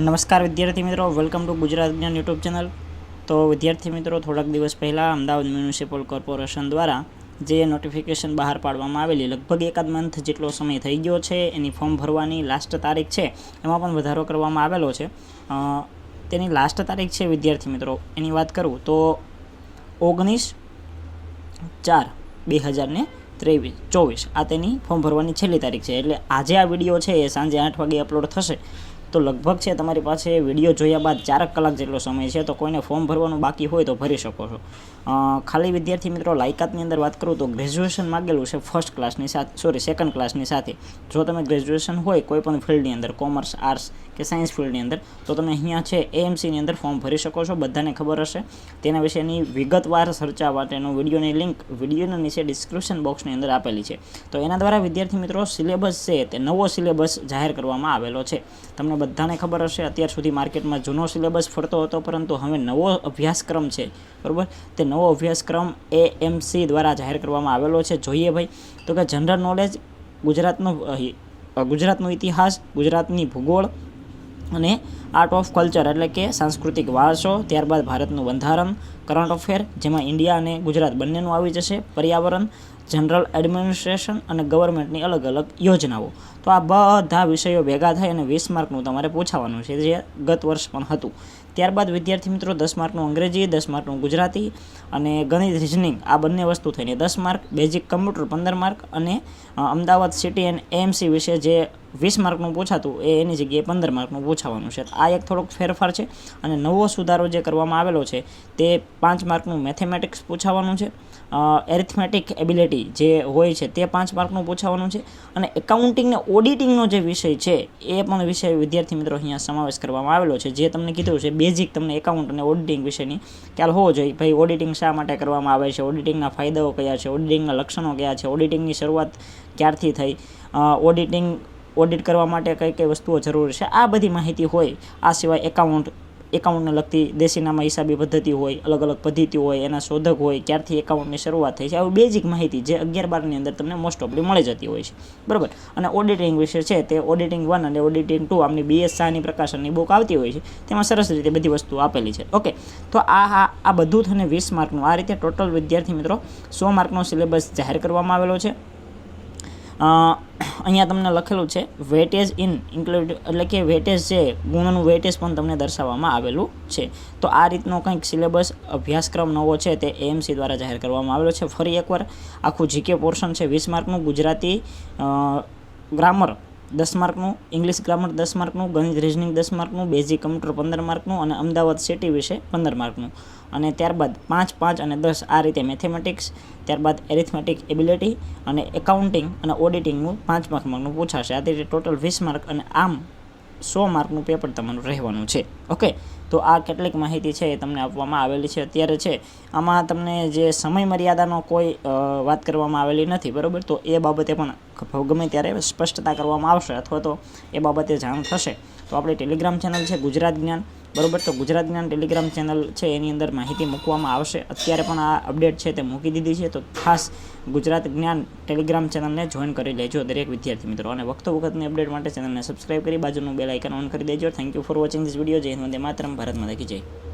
નમસ્કાર વિદ્યાર્થી મિત્રો વેલકમ ટુ ગુજરાત જ્ઞાન યુટ્યુબ ચેનલ. તો વિદ્યાર્થી મિત્રો, થોડાક દિવસ પહેલાં અમદાવાદ મ્યુનિસિપલ કોર્પોરેશન દ્વારા જે નોટિફિકેશન બહાર પાડવામાં આવેલી લગભગ એકાદ મંથ જેટલો સમય થઈ ગયો છે, એની ફોર્મ ભરવાની લાસ્ટ તારીખ છે, એમાં પણ વધારો કરવામાં આવેલો છે. તેની લાસ્ટ તારીખ છે વિદ્યાર્થી મિત્રો, એની વાત કરું તો ઓગણીસ ચાર બે હજારને ત્રેવીસ, ચોવીસ, આ તેની ફોર્મ ભરવાની છેલ્લી તારીખ છે. એટલે આજે આ વીડિયો છે, એ સાંજે આઠ વાગે અપલોડ થશે. તો લગભગ છે તમારી પાસે વીડિયો જોયા બાદ ચારક કલાક જેટલો સમય છે, તો કોઈને ફોર્મ ભરવાનું બાકી હોય તો ભરી શકો છો. ખાલી વિદ્યાર્થી મિત્રો લાયકાતની અંદર વાત કરું તો ગ્રેજ્યુએશન માગેલું છે ફર્સ્ટ ક્લાસની સાથે સોરી સેકન્ડ ક્લાસની સાથે. જો તમે ગ્રેજ્યુએશન હોય કોઈ પણ ફિલ્ડની અંદર કોમર્સ આર્ટ્સ કે સાયન્સ ફિલ્ડની અંદર, તો તમે અહીંયા છે એએમસીની અંદર ફોર્મ ભરી શકો છો, બધાને ખબર હશે. તેના વિશેની વિગતવાર ચર્ચા માટેનો વિડીયોની લિંક વિડીયોના નીચે ડિસ્ક્રિપ્શન બોક્સની અંદર આપેલી છે. તો એના દ્વારા વિદ્યાર્થી મિત્રો સિલેબસ છે તે નવો સિલેબસ જાહેર કરવામાં આવેલો છે. તમને બધાને ખબર હશે, અત્યાર સુધી માર્કેટમાં જૂનો સિલેબસ ફરતો હતો, પરંતુ હવે નવો અભ્યાસક્રમ છે. બરાબર? તે નવો અભ્યાસક્રમ એએમસી દ્વારા જાહેર કરવામાં આવેલો છે. જોઈએ ભાઈ, તો કે જનરલ નોલેજ ગુજરાતનો ગુજરાતનો ઇતિહાસ, ગુજરાતની ભૂગોળ અને આર્ટ ઓફ કલ્ચર એટલે કે સાંસ્કૃતિક વારસો, ત્યારબાદ ભારતનું બંધારણ કરંટ અફેર જેમાં ઇન્ડિયા અને ગુજરાત બંનેનું આવી જશે. પર્યાવરણ જનરલ એડમિનિસ્ટ્રેશન અને ગવર્મેન્ટની અલગ અલગ યોજનાઓ. તો આ બધા વિષયો ભેગા થાય અને વીસ માર્કનું તમારે પૂછાવાનું છે, જે ગત વર્ષ પણ હતું. ત્યારબાદ વિદ્યાર્થી મિત્રો, દસ માર્કનું અંગ્રેજી, દસ માર્કનું ગુજરાતી અને ગણિત રિઝનિંગ આ બંને વસ્તુ થઈને દસ માર્ક બેઝિક કમ્પ્યુટર પંદર માર્ક અને અમદાવાદ સિટી એન્ડ એએમસી વિશે જે વીસ માર્કનું પૂછાતું એ એની જગ્યાએ પંદર માર્કનું પૂછાવાનું છે. આ એક થોડોક ફેરફાર છે અને નવો સુધારો જે કરવામાં આવેલો છે તે પાંચ માર્કનું મેથેમેટિક્સ પૂછાવાનું છે. એરિથમેટિક એબિલિટી જે હોય છે તે પાંચ માર્કનું પૂછાવાનું છે અને એકાઉન્ટિંગ ને ઓડિટિંગનો જે વિષય છે એ પણ વિષય વિદ્યાર્થી મિત્રો અહીંયા સમાવેશ કરવામાં આવેલો છે. જે તમને કીધું છે બેઝિક તમને એકાઉન્ટ અને ઓડિટિંગ વિશેની ખ્યાલ હોવો જોઈએ. ભાઈ ઓડિટિંગ શા માટે કરવામાં આવે છે? ઓડિટિંગના ફાયદાઓ કયા છે? ઓડિટિંગના લક્ષણો કયા છે? ઓડિટિંગની શરૂઆત ક્યારથી થઈ? ઓડિટિંગ ઓડિટ કરવા માટે કઈ કઈ વસ્તુઓ જરૂરી છે? આ બધી માહિતી હોય. આ સિવાય એકાઉન્ટ એકાઉન્ટને લગતી દેશીનામાં હિસાબી પદ્ધતિ હોય અલગ અલગ પદ્ધતિઓ હોય, એના શોધક હોય ક્યારથી એકાઉન્ટની શરૂઆત થઈ છે. આવી બેઝિક માહિતી જે અગિયાર બારની અંદર તમને મોસ્ટ ઓફલી મળી જતી હોય છે. બરાબર? અને ઓડિટિંગ વિશે છે તે ઓડિટિંગ વન અને ઓડિટિંગ ટુ આમની બીએસ શાહની પ્રકાશનની બુક આવતી હોય છે. તેમાં સરસ રીતે બધી વસ્તુ આપેલી છે. ઓકે તો આ આ બધું થઈને વીસ માર્કનું આ રીતે ટોટલ વિદ્યાર્થી મિત્રો સો માર્કનો સિલેબસ જાહેર કરવામાં આવેલો છે. અહીંયા તમને લખેલું છે વેટેજ ઇન ઇન્ક્લુડ એટલે કે વેટેજ છે ગુણનું વેટેજ પણ તમને દર્શાવવામાં આવેલું છે. તો આ રીતનો કંઈક સિલેબસ અભ્યાસક્રમ નવો છે, તે એએમસી દ્વારા જાહેર કરવામાં આવેલો છે. ફરી એકવાર આખું જીકે પોર્શન છે, વીસ માર્કનું ગુજરાતી ગ્રામર દસ માર્કનું ઇંગ્લિશ ગ્રામર દસ માર્કનું, ગણિત રિઝનિંગ દસ માર્કનું બેઝિક કમ્પ્યુટર પંદર માર્કનું અને અમદાવાદ સિટી વિશે પંદર માર્કનું. અને ત્યારબાદ પાંચ પાંચ અને દસ આ રીતે મેથેમેટિક્સ ત્યારબાદ એરિથમેટિક એબિલિટી અને એકાઉન્ટિંગ અને ઓડિટિંગનું પાંચ માર્ક માર્કનું પૂછાશે. આ રીતે ટોટલ વીસ માર્ક અને આમ સો માર્કનું પેપર તમારું રહેવાનું છે. ઓકે? તો આ કેટલીક માહિતી છે એ તમને આપવામાં આવેલી છે અત્યારે છે. આમાં તમને જે સમય મર્યાદાનો કોઈ વાત કરવામાં આવેલી નથી, બરાબર? તો એ બાબતે પણ ગમે ત્યારે સ્પષ્ટતા કરવામાં આવશે અથવા તો એ બાબતે જાણ થશે. તો આપણી ટેલિગ્રામ ચેનલ છે ગુજરાત જ્ઞાન. બરાબર, તો ગુજરાત જ્ઞાન ટેલિગ્રામ ચેનલ છે, એની અંદર માહિતી મૂકવામાં આવશે. અત્યારે પણ આ અપડેટ છે તે મૂકી દીધી છે, તો ખાસ ગુજરાત જ્ઞાન ટેલિગ્રામ ચેનલને જોઈન કરી લેજો દરેક વિદ્યાર્થી મિત્રો. અને વખતો વખતની અપડેટ માટે ચેનલને સબસ્ક્રાઇબ કરી બાજુનું બેલ આઇકન ઓન કરી દેજો. Thank you for watching this video જય હિન્દ, વંદે માતરમ. ભારત જાય જય.